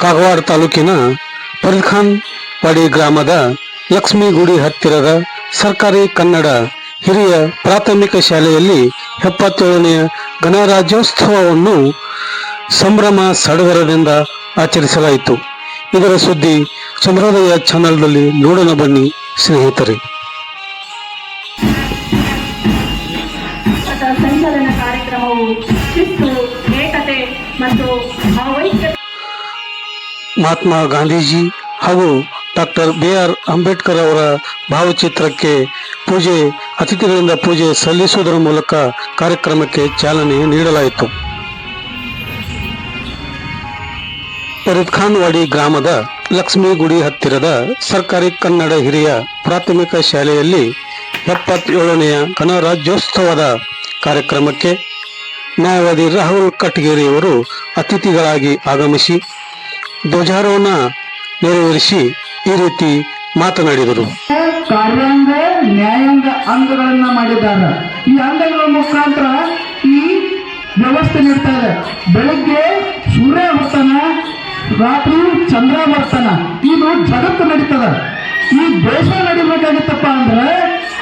ಕಾಗವಾಡ ತಾಲೂಕಿನ ಫರೀದ್ಖಾನ್ ಪಡಿ ಗ್ರಾಮದ ಲಕ್ಷ್ಮೀಗುಡಿ ಹತ್ತಿರದ ಸರ್ಕಾರಿ ಕನ್ನಡ ಹಿರಿಯ ಪ್ರಾಥಮಿಕ ಶಾಲೆಯಲ್ಲಿ ಎಪ್ಪತ್ತೇಳನೆಯ ಗಣರಾಜ್ಯೋತ್ಸವವನ್ನು ಸಂಭ್ರಮ ಸಡಗರದಿಂದ ಆಚರಿಸಲಾಯಿತು. ಇದರ ಸುದ್ದಿ ಚಂದ್ರೋದಯ ಚಾನಲ್ನಲ್ಲಿ ನೋಡೋಣ ಬನ್ನಿ ಸ್ನೇಹಿತರೆ. ಸಂಚಲನ ಕಾರ್ಯಕ್ರಮವು ಶಿಸ್ತು ಮಹಾತ್ಮ ಗಾಂಧೀಜಿ ಹಾಗೂ ಡಾಕ್ಟರ್ ಬಿ ಆರ್ ಅಂಬೇಡ್ಕರ್ ಅವರ ಭಾವಚಿತ್ರಕ್ಕೆ ಪೂಜೆ, ಅತಿಥಿಗಳಿಂದ ಪೂಜೆ ಸಲ್ಲಿಸುವುದರ ಮೂಲಕ ಕಾರ್ಯಕ್ರಮಕ್ಕೆ ಚಾಲನೆ ನೀಡಲಾಯಿತು. ಫರೀದ್ಖಾನ್ವಾಡಿ ಗ್ರಾಮದ ಲಕ್ಷ್ಮೀ ಗುಡಿ ಹತ್ತಿರದ ಸರ್ಕಾರಿ ಕನ್ನಡ ಹಿರಿಯ ಪ್ರಾಥಮಿಕ ಶಾಲೆಯಲ್ಲಿ ಎಪ್ಪತ್ತೇಳನೆಯ ಗಣರಾಜ್ಯೋತ್ಸವದ ಕಾರ್ಯಕ್ರಮಕ್ಕೆ ನ್ಯಾಯವಾದಿ ರಾಹುಲ್ ಕಟ್ಗೇರಿಯವರು ಅತಿಥಿಗಳಾಗಿ ಆಗಮಿಸಿ ಧ್ವಜಾರೋಹಣ ನೆರವೇರಿಸಿ ಈ ರೀತಿ ಮಾತನಾಡಿದರು. ಕಾರ್ಯಾಂಗ, ನ್ಯಾಯಾಂಗ ಅಂಗಗಳನ್ನ ಮಾಡಿದ್ದಾರೆ. ಈ ಅಂಗಗಳ ಮುಖಾಂತರ ಈ ವ್ಯವಸ್ಥೆ ನೀಡ್ತಾರೆ ಬೆಳಗ್ಗೆ ಸೂರ್ಯ ಬರ್ತಾನ ರಾತ್ರಿ ಚಂದ್ರ ಬರ್ತಾನ ಇದು ಜಗತ್ತು ನಡೀತದ. ಈ ದೇಶ ನಡಿಬೇಕಾಗಿತ್ತಪ್ಪ ಅಂದ್ರೆ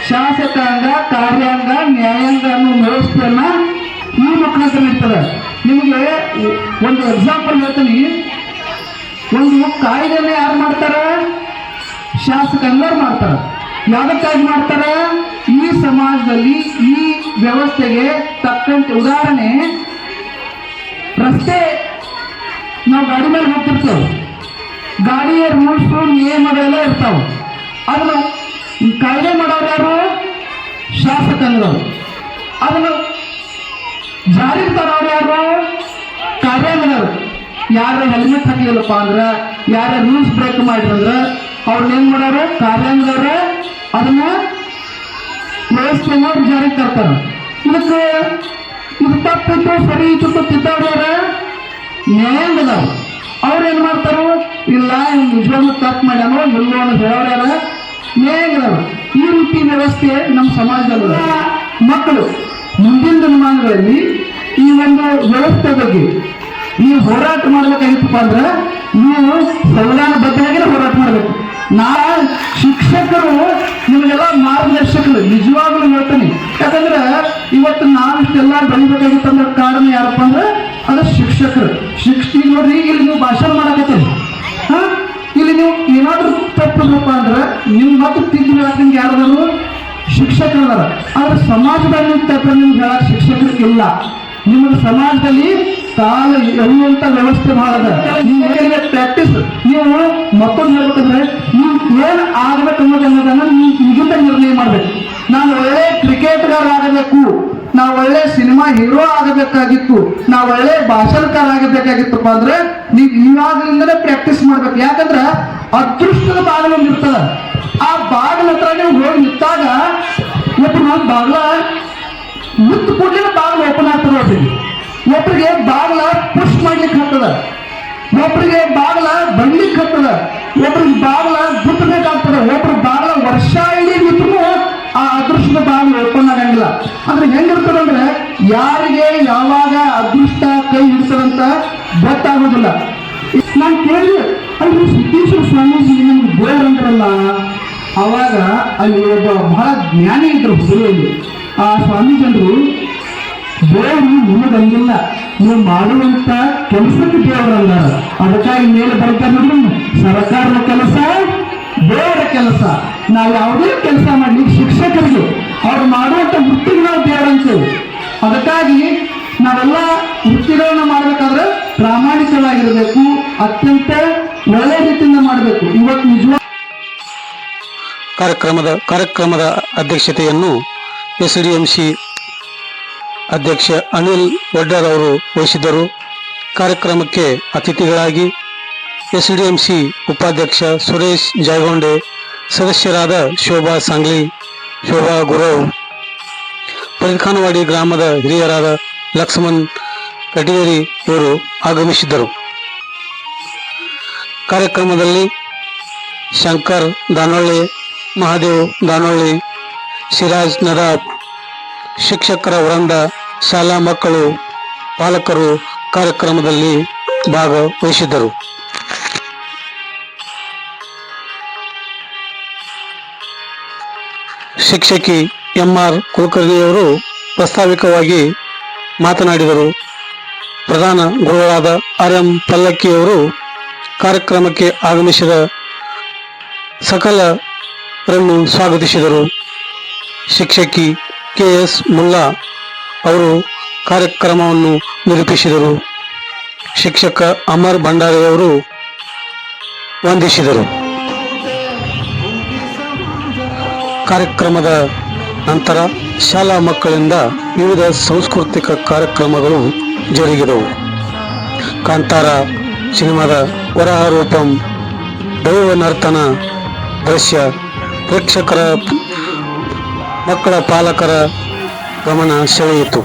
ಶಾಸಕಾಂಗ, ಕಾರ್ಯಾಂಗ, ನ್ಯಾಯಾಂಗ ಅನ್ನೋ ವ್ಯವಸ್ಥೆಯನ್ನ ಈ ಮುಖಾಂತರ ನಡೀತದ. ನಿಮಗೆ ಒಂದು ಎಕ್ಸಾಂಪಲ್ ಹೇಳ್ತೀನಿ. ಒಂದು ಕಾಯ್ದೆನ ಯಾರು ಮಾಡ್ತಾರ? ಶಾಸಕಂಗರು ಮಾಡ್ತಾರ. ಯಾವತ್ತಾಗಿ ಮಾಡ್ತಾರ? ಈ ಸಮಾಜದಲ್ಲಿ ಈ ವ್ಯವಸ್ಥೆಗೆ ತಕ್ಕಂತೆ ಉದಾಹರಣೆ, ರಸ್ತೆ ನಾವು ಗಾಡಿ ಮೇಲೆ ಹೋಗ್ತಿರ್ತೇವೆ. ಗಾಡಿಯ ರೂಲ್ಸ್, ನಿಯಮಗಳೆಲ್ಲ ಇರ್ತಾವ. ಅದನ್ನು ಕಾಯ್ದೆ ಮಾಡೋರು ಯಾರು? ಶಾಸಕರು ಅದನ್ನು ಜಾರಿಗೆ ತರೋರು ಯಾರು? ಕಾರ್ಯಾಂಗದವರು ಯಾರ ಹೆಲ್ಮೆಟ್ ಹಾಕಲಿಲ್ಲಪ್ಪ ಅಂದ್ರೆ, ಯಾರ ರೂಲ್ಸ್ ಬ್ರೇಕ್ ಮಾಡಿರಂದ್ರ ಅವ್ರನ್ನ ಏನ್ ಮಾಡ್ಯಾರ ಕಾರ್ಯಾಂಗದವ್ರ ಅದನ್ನ ವ್ಯವಸ್ಥೆನ ಜಾರಿಗೆ ತರ್ತಾರ. ಇದಕ್ಕೆ ಇದು ತಪ್ಪಿತ್ತು, ಸರಿ ಇತ್ತು ತಿದ್ದವ್ರ ನ್ಯಾಯಾಂಗದ ಅವ್ರು ಏನ್ ಮಾಡ್ತಾರೋ? ಇಲ್ಲ ಇವ್ನು ನಿಜವಾಗ್ಲೂ ತಪ್ಪು ಮಾಡ್ಯಾನೋ ಇಲ್ಲೋ ಅನ್ನೋ ಹೇಳೋರ್ಯಾರ ಈ ರೀತಿ ವ್ಯವಸ್ಥೆ ನಮ್ಮ ಸಮಾಜದಲ್ಲಿ ಮಕ್ಕಳು, ಮುಂದಿನ ದಿನಮಾನಗಳಲ್ಲಿ ಈ ಒಂದು ವ್ಯವಸ್ಥೆ ಬಗ್ಗೆ ನೀವು ಹೋರಾಟ ಮಾಡ್ಬೇಕಾಗಿತ್ತಪ್ಪ ಅಂದ್ರೆ ನೀವು ಸಂವಿಧಾನಬದ್ಧವಾಗಿನೇ ಹೋರಾಟ ಮಾಡಬೇಕು. ನಾ ಶಿಕ್ಷಕರು ನಿಮಗೆಲ್ಲ ಮಾರ್ಗದರ್ಶಕರು, ನಿಜವಾಗ್ಲೂ ಹೇಳ್ತೀನಿ. ಯಾಕಂದ್ರೆ ಇವತ್ತು ನಾವು ಇಷ್ಟೆಲ್ಲ ಬೆಳಿಬೇಕಾಗಿತ್ತು ಅಂದ್ರೆ ಕಾರಣ ಯಾರಪ್ಪ ಅಂದ್ರೆ ಅದು ಶಿಕ್ಷಕರು. ಶಿಕ್ಷಕ ನೋಡ್ರಿ, ಇಲ್ಲಿ ನೀವು ಭಾಷಣ ಮಾಡಕತ್ತೀರಿ. ಹಾ? ಇಲ್ಲಿ ನೀವು ಏನಾದ್ರೂ ತಪ್ಪಿದ್ರಪ್ಪ ಅಂದ್ರೆ ನಿಮ್ಮ ಮತ್ತೆ ತಿದ್ದು ಹೇಳಕ್ಕೆ ಯಾರದಾರು ಶಿಕ್ಷಕರು ಅದಾರ. ಆದ್ರೆ ಸಮಾಜದಲ್ಲಿ ತಪ್ಪ ನಿಮ್ಗೆ ಹೇಳಕ್ ಶಿಕ್ಷಕರು ಇಲ್ಲ. ನಿಮ್ಮ ಸಮಾಜದಲ್ಲಿ ಕಾಲ ಎಲ್ಲಂತ ವ್ಯವಸ್ಥೆ ಮಾಡದ. ನೀವು ಪ್ರಾಕ್ಟೀಸ್ ನೀವು ಮತ್ತೊಂದು ಹೇಳ್ಬೇಕಂದ್ರೆ, ನೀವು ಏನ್ ಆಗ್ಬೇಕು ಅನ್ನೋದು ಅನ್ನೋದನ್ನ ನೀವು ಈಗಿಂದ ನಿರ್ಣಯ ಮಾಡ್ಬೇಕು. ನಾನು ಒಳ್ಳೆ ಕ್ರಿಕೆಟ್ಗಾರ ಆಗಬೇಕು ನಾವು ಒಳ್ಳೆ ಸಿನಿಮಾ ಹೀರೋ ಆಗಬೇಕಾಗಿತ್ತು ನಾವು ಒಳ್ಳೆ ಭಾಷಣಕಾರ ಆಗಬೇಕಾಗಿತ್ತಪ್ಪ ಅಂದ್ರೆ, ನೀವು ಇವಾಗಲಿಂದಲೇ ಪ್ರಾಕ್ಟೀಸ್ ಮಾಡ್ಬೇಕು. ಯಾಕಂದ್ರ, ಅದೃಷ್ಟದ ಬಾಗಿಲು ಇರ್ತದ. ಆ ಬಾಗಿಲ ಹತ್ರ ನೀವು ಹೋಗಿ ನಿಂತಾಗ ಒಬ್ಬರು ಬಾಗ್ಲ ಮುತ್ತು ಕೂಡಲೇ ಬಾಗಿಲು ಓಪನ್ ಆಗ್ತದೆ ಒಬ್ಬರಿಗೆ ಬಾಗ್ಲ ಪುಷ್ ಮಾಡ್ಲಿಕ್ಕೆ ಹತ್ತದ ಒಬ್ಬರಿಗೆ ಬಾಗ್ಲ ಬಂಡ್ಲಿಕ್ಕೆ ಹತ್ತದ ಒಬ್ರಿಗೆ ಬಾಗಿಲ ಗುಟ್ಟಬೇಕಾಗ್ತದೆ ಒಬ್ರು ಬಾಗ್ಲ ವರ್ಷ ಇಡೀ ಆ ಅದೃಷ್ಟದ ಬಾಗಿಲು ಓಪನ್ ಆಗಂಗಿಲ್ಲ. ಅಂದ್ರೆ ಹೆಂಗಿರ್ತದೆ ಅಂದ್ರೆ ಯಾರಿಗೆ ಯಾವಾಗ ಅದೃಷ್ಟ ಕೈ ಹಿಡಿಸದಂತ ಗೊತ್ತಾಗೋದಿಲ್ಲ. ನಾನು ಕೇಳಿದೆ ಅಲ್ಲಿ ಸಿದ್ದೇಶ್ವರ ಸ್ವಾಮೀಜಿ ನಮ್ಗೆ ಬೇಡಂದ್ರಲ್ಲ ಅವಾಗ ಅಲ್ಲಿ ಒಬ್ಬ ಬಹಳ ಜ್ಞಾನಿ ಇದ್ರು ಹುಡುಗರಲ್ಲಿ ಆ ಸ್ವಾಮೀಜಂದ್ರು ದೇವರು ನಿಮಗಂಗಿಲ್ಲ ನೀವು ಮಾಡುವಂತ ಕೆಲಸಕ್ಕೆ ದೇವರಲ್ಲ ಅದಕ್ಕಾಗಿ ಮೇಲೆ ಬರ್ತಾ ಸರ್ಕಾರದ ಕೆಲಸ ದೇವರ ಕೆಲಸ. ನಾವು ಯಾವುದೇ ಕೆಲಸ ಮಾಡಲಿ, ಶಿಕ್ಷಕರಿಗೆ ಅವ್ರು ಮಾಡುವಂತ ವೃತ್ತಿಗೆ ನಾವು ದೇವರಂತೇವೆ ಅದಕ್ಕಾಗಿ ನಾವೆಲ್ಲ ವೃತ್ತಿಗಳನ್ನ ಮಾಡಬೇಕಾದ್ರೆ ಪ್ರಾಮಾಣಿಕವಾಗಿರಬೇಕು, ಅತ್ಯಂತ ಒಳ್ಳೆ ರೀತಿಯಿಂದ ಮಾಡಬೇಕು. ಇವತ್ತು ನಿಜವಾಗ ಕಾರ್ಯಕ್ರಮದ ಕಾರ್ಯಕ್ರಮದ ಅಧ್ಯಕ್ಷತೆಯನ್ನು ಎಸ್ ಡಿ ಎಂ ಸಿ ಅಧ್ಯಕ್ಷ ಅನಿಲ್ ವಡ್ಡರ್ ಅವರು ವಹಿಸಿದ್ದರು. ಕಾರ್ಯಕ್ರಮಕ್ಕೆ ಅತಿಥಿಗಳಾಗಿ ಎಸ್ ಡಿ ಎಂ ಸಿ ಉಪಾಧ್ಯಕ್ಷ ಸುರೇಶ್ ಜಾಯಗೊಂಡೆ ಸದಸ್ಯರಾದ ಶೋಭಾ ಸಾಂಗ್ಲಿ, ಶೋಭಾ ಗುರವ್ ಪರಿಖಾನವಾಡಿ ಗ್ರಾಮದ ಹಿರಿಯರಾದ ಲಕ್ಷ್ಮಣ್ ಕಟಗೇರಿ ಇವರು ಆಗಮಿಸಿದ್ದರು. ಕಾರ್ಯಕ್ರಮದಲ್ಲಿ ಶಂಕರ್ ದಾನೊಳ್ಳಿ, ಮಹಾದೇವ್ ದಾನೊಳ್ಳಿ ಸಿರಾಜ್ ನದಾಬ್, ಶಿಕ್ಷಕರ ವೃಂದ ಶಾಲಾ ಮಕ್ಕಳು, ಪಾಲಕರು ಕಾರ್ಯಕ್ರಮದಲ್ಲಿ ಭಾಗವಹಿಸಿದ್ದರು. ಶಿಕ್ಷಕಿ ಎಂ ಆರ್ ಕುಲಕರ್ಣಿಯವರು ಪ್ರಸ್ತಾವಿಕವಾಗಿ ಮಾತನಾಡಿದರು. ಪ್ರಧಾನ ಗುರುಗಳಾದ ಆರ್ ಎಂ ಪಲ್ಲಕ್ಕಿಯವರು ಕಾರ್ಯಕ್ರಮಕ್ಕೆ ಆಗಮಿಸಿದ ಸಕಲರನ್ನು ಸ್ವಾಗತಿಸಿದರು. ಶಿಕ್ಷಕಿ ಕೆ ಎಸ್ ಮುಲ್ಲಾ ಅವರು ಕಾರ್ಯಕ್ರಮವನ್ನು ನಿರೂಪಿಸಿದರು. ಶಿಕ್ಷಕ ಅಮರ್ ಭಂಡಾರಿಯವರು ವಂದಿಸಿದರು. ಕಾರ್ಯಕ್ರಮದ ನಂತರ ಶಾಲಾ ಮಕ್ಕಳಿಂದ ವಿವಿಧ ಸಾಂಸ್ಕೃತಿಕ ಕಾರ್ಯಕ್ರಮಗಳು ಜರುಗಿದವು. ಕಾಂತಾರ ಸಿನಿಮಾದ ವರಹಾರೂಪಂ ದೈವ ನರ್ತನ ದೃಶ್ಯ, ಪ್ರೇಕ್ಷಕರ ಮಕ್ಕಳ ಪಾಲಕರ ಗಮನ ಸೆಳೆಯಿತು